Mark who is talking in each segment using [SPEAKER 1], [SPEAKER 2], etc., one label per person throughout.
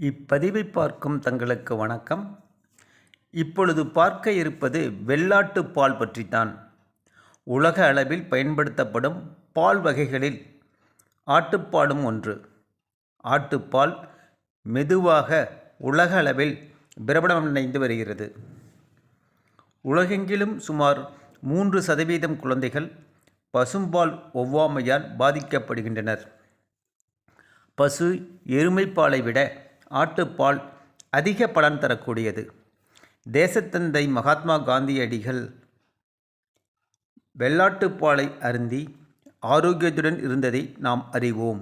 [SPEAKER 1] இப்பதிவை பார்க்கும் தங்களுக்கு வணக்கம். இப்பொழுது பார்க்க இருப்பது வெள்ளாட்டு பால் பற்றித்தான். உலக அளவில் பயன்படுத்தப்படும் பால் வகைகளில் ஆட்டுப்பாலும் ஒன்று. ஆட்டுப்பால் மெதுவாக உலக அளவில் பிரபலமடைந்து வருகிறது. உலகெங்கிலும் சுமார் மூன்று சதவீதம் குழந்தைகள் பசும்பால் ஒவ்வாமையால் பாதிக்கப்படுகின்றனர். பசு எருமைப்பாலை விட ஆட்டுப்பால் அதிக பலன் தரக்கூடியது. தேசத்தந்தை மகாத்மா காந்தியடிகள் வெள்ளாட்டுப்பாலை அருந்தி ஆரோக்கியத்துடன் இருந்ததை நாம் அறிவோம்.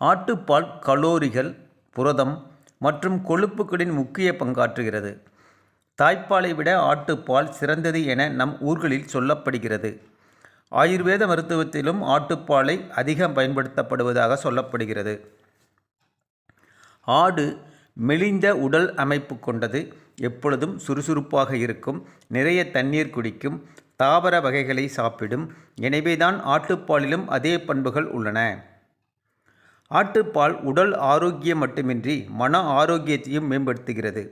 [SPEAKER 1] ஆட்டுப்பால் கலோரிகள் புரதம் மற்றும் கொழுப்புகளின் முக்கிய பங்காற்றுகிறது. தாய்ப்பாலை விட ஆட்டுப்பால் சிறந்தது என நம் ஊர்களில் சொல்லப்படுகிறது. ஆயுர்வேத மருத்துவத்திலும் ஆட்டுப்பாலை அதிகம் பயன்படுத்தப்படுவதாக சொல்லப்படுகிறது. ஆடு மெலிந்த உடல் அமைப்பு கொண்டது. எப்பொழுதும் சுறுசுறுப்பாக இருக்கும். நிறைய தண்ணீர் குடிக்கும். தாவர வகைகளை சாப்பிடும். எனவேதான் ஆட்டுப்பாலிலும் அதே பண்புகள் உள்ளன. ஆட்டுப்பால் உடல் ஆரோக்கியம் மட்டுமின்றி மன ஆரோக்கியத்தையும் மேம்படுத்துகிறது.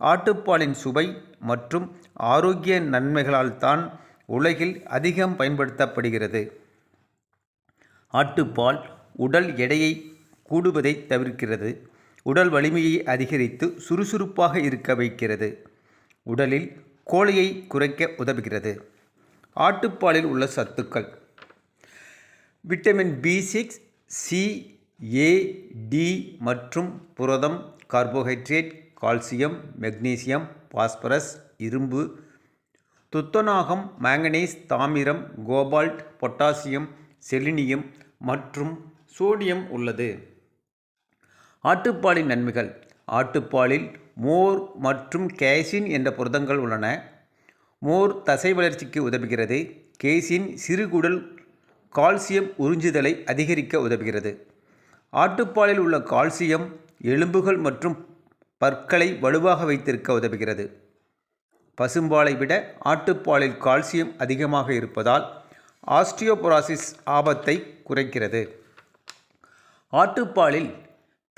[SPEAKER 1] ஆட்டுப்பாலின் சுவை மற்றும் ஆரோக்கிய நன்மைகளால் தான் உலகில் அதிகம் பயன்படுத்தப்படுகிறது. ஆட்டுப்பால் உடல் எடையை கூடுவதை தவிர்க்கிறது. உடல் வலிமையை அதிகரித்து சுறுசுறுப்பாக இருக்க வைக்கிறது. உடலில் கோழையை குறைக்க உதவுகிறது. ஆட்டுப்பாலில் உள்ள சத்துக்கள். Vitamin B six C A D மற்றும் புரதம் கார்போஹைட்ரேட் கால்சியம் மெக்னீசியம் பாஸ்பரஸ் இரும்பு துத்தநாகம் மாங்கனீஸ் தாமிரம் கோபால்ட் பொட்டாசியம் செலினியம் மற்றும் சோடியம் உள்ளது. ஆட்டுப்பாலின் நன்மைகள். ஆட்டுப்பாலில் மோர் மற்றும் கேசின் என்ற புரதங்கள் உள்ளன. மோர் தசை வளர்ச்சிக்கு உதவுகிறது. கேசின் சிறுகுடல் கால்சியம் உறிஞ்சுதலை அதிகரிக்க உதவுகிறது. ஆட்டுப்பாலில் உள்ள கால்சியம் எலும்புகள் மற்றும் பற்களை வலுவாக வைத்திருக்க உதவுகிறது. பசும்பாலை விட ஆட்டுப்பாலில் கால்சியம் அதிகமாக இருப்பதால் ஆஸ்டியோபொராசிஸ் ஆபத்தை குறைக்கிறது. ஆட்டுப்பாலில்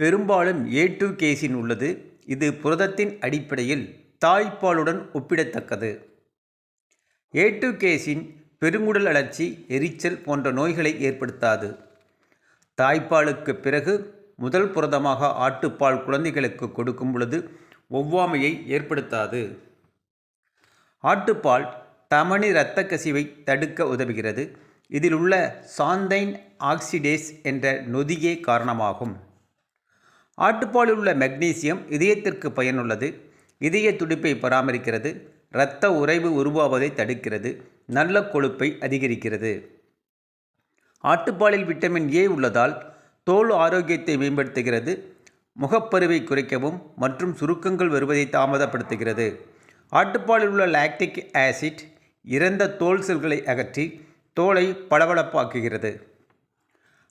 [SPEAKER 1] பெரும்பாலும் ஏ டூ கேசின் உள்ளது. இது புரதத்தின் அடிப்படையில் தாய்ப்பாலுடன் ஒப்பிடத்தக்கது. ஏ டூ கேசின் பெருங்குடல் அழற்சி எரிச்சல் போன்ற நோய்களை ஏற்படுத்தாது. தாய்ப்பாலுக்கு பிறகு முதல் புரதமாக ஆட்டுப்பால் குழந்தைகளுக்கு கொடுக்கும் பொழுது ஒவ்வாமையை ஏற்படுத்தாது. ஆட்டுப்பால் தமனி இரத்த கசிவை தடுக்க உதவுகிறது. இதில் உள்ள சாந்தைன் ஆக்சிடேஸ் என்ற நொதியே காரணமாகும். ஆட்டுப்பாலில் உள்ள மெக்னீசியம் இதயத்திற்கு பயனுள்ளது. இதய துடிப்பை பராமரிக்கிறது. இரத்த உறைவு உருவாவதை தடுக்கிறது. நல்ல கொழுப்பை அதிகரிக்கிறது. ஆட்டுப்பாலில் விட்டமின் ஏ உள்ளதால் தோல் ஆரோக்கியத்தை மேம்படுத்துகிறது. முகப்பருவை குறைக்கவும் மற்றும் சுருக்கங்கள் வருவதை தாமதப்படுத்துகிறது. ஆட்டுப்பாலில் உள்ள லாக்டிக் ஆசிட் இறந்த தோல் செல்களை அகற்றி தோலை பளபளப்பாக்குகிறது.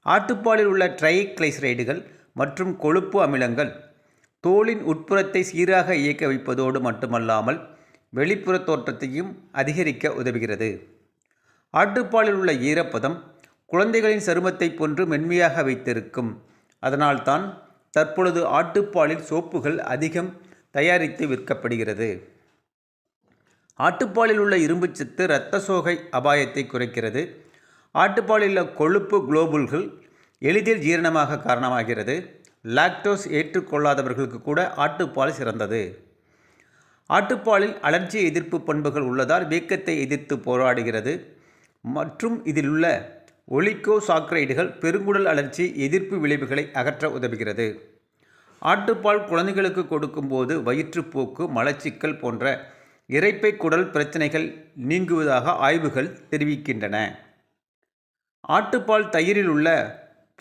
[SPEAKER 1] ஆட்டுப்பாலில் உள்ள ட்ரைக்ளைசரைடுகள் மற்றும் கொழுப்பு அமிலங்கள் தோலின் உட்புறத்தை சீராக இயக்க வைப்பதோடு மட்டுமல்லாமல் வெளிப்புற தோற்றத்தையும் அதிகரிக்க உதவுகிறது. ஆட்டுப்பாலில் உள்ள ஈரப்பதம் குழந்தைகளின் சருமத்தை போன்று மென்மையாக வைத்திருக்கும். அதனால்தான் தற்பொழுது ஆட்டுப்பாலில் சோப்புகள் அதிகம் தயாரித்து விற்கப்படுகிறது. ஆட்டுப்பாலில் உள்ள இரும்புச்சத்து இரத்த சோகை அபாயத்தை குறைக்கிறது. ஆட்டுப்பாலில் உள்ள கொழுப்பு குளோபுல்கள் எளிதில் ஜீரணமாக காரணமாகிறது. லாக்டோஸ் ஏற்றுக்கொள்ளாதவர்களுக்கு கூட ஆட்டுப்பால் சிறந்தது. ஆட்டுப்பாலில் அலர்ஜி எதிர்ப்பு பண்புகள் உள்ளதால் வீக்கத்தை எதிர்த்து போராடுகிறது. மற்றும் இதில் உள்ள ஒலிகோ சாக்ரைடுகள் பெருங்குடல் அலர்ஜி எதிர்ப்பு விளைவுகளை அகற்ற உதவுகிறது. ஆட்டுப்பால் குழந்தைகளுக்கு கொடுக்கும்போது வயிற்றுப்போக்கு மலச்சிக்கல் போன்ற இறைப்பை குடல் பிரச்சனைகள் நீங்குவதாக ஆய்வுகள் தெரிவிக்கின்றன. ஆட்டுப்பால் தயிரில் உள்ள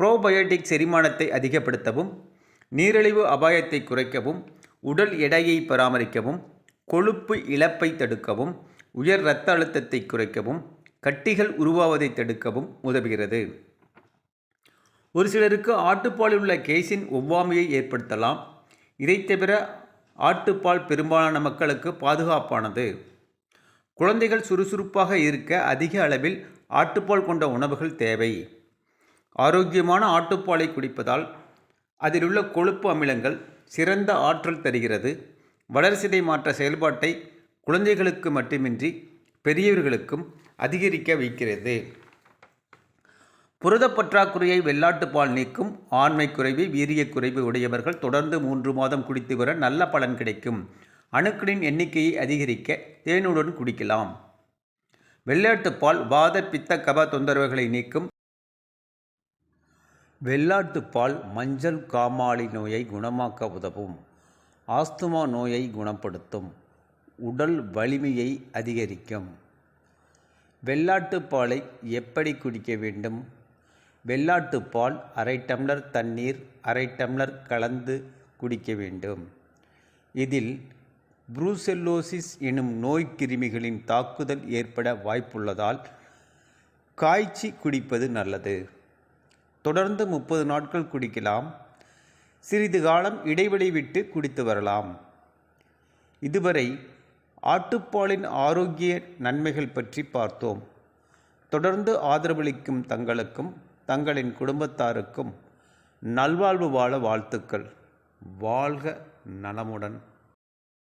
[SPEAKER 1] ப்ரோபயோட்டிக் செரிமானத்தை அதிகப்படுத்தவும் நீரிழிவு அபாயத்தை குறைக்கவும் உடல் எடையை பராமரிக்கவும் கொழுப்பு இழப்பை தடுக்கவும் உயர் இரத்த அழுத்தத்தை குறைக்கவும் கட்டிகள் உருவாவதை தடுக்கவும் உதவுகிறது. ஒரு சிலருக்கு ஆட்டுப்பாலில் உள்ள கேசின் ஒவ்வாமையை ஏற்படுத்தலாம். இதை தவிர ஆட்டுப்பால் பெரும்பாலான மக்களுக்கு பாதுகாப்பானது. குழந்தைகள் சுறுசுறுப்பாக இருக்க அதிக அளவில் ஆட்டுப்பால் கொண்ட உணவுகள் தேவை. ஆரோக்கியமான ஆட்டுப்பாலை குடிப்பதால் அதிலுள்ள கொழுப்பு அமிலங்கள் சிறந்த ஆற்றல் தருகிறது. வளர்சிதை மாற்ற செயல்பாட்டை குழந்தைகளுக்கு மட்டுமின்றி பெரியவர்களுக்கும் அதிகரிக்க வைக்கிறது. புரதப் பற்றாக்குறையை வெள்ளாட்டுப்பால் நீக்கும் ஆண்மை குறைவு வீரியக் குறைவு உடையவர்கள் தொடர்ந்து மூன்று மாதம் குடித்து வர நல்ல பலன் கிடைக்கும். அணுக்களின் எண்ணிக்கையை அதிகரிக்க தேனுடன் குடிக்கலாம். வெள்ளாட்டுப்பால் வாத பித்த கப தொந்தரவுகளை நீக்கும் வெள்ளாட்டுப்பால் மஞ்சள் காமாலை நோயை குணமாக்க உதவும். ஆஸ்துமா நோயை குணப்படுத்தும். உடல் வலிமையை அதிகரிக்கும். வெள்ளாட்டுப்பாலை எப்படி குடிக்க வேண்டும்? வெள்ளாட்டுப்பால் அரை டம்ளர் தண்ணீர் அரை டம்ளர் கலந்து குடிக்க வேண்டும். இதில் புரூசெல்லோசிஸ் எனும் நோய் கிருமிகளின் தாக்குதல் ஏற்பட வாய்ப்புள்ளதால் காய்ச்சி குடிப்பது நல்லது. தொடர்ந்து முப்பது நாட்கள் குடிக்கலாம். சிறிது காலம் இடைவெளி விட்டு குடித்து வரலாம். இதுவரை ஆட்டுப்பாலின் ஆரோக்கிய நன்மைகள் பற்றி பார்த்தோம். தொடர்ந்து ஆதரவளிக்கும் தங்களுக்கும் தங்களின் குடும்பத்தாருக்கும் நல்வாழ்வு வாழ வாழ்த்துக்கள். வாழ்க நலமுடன்.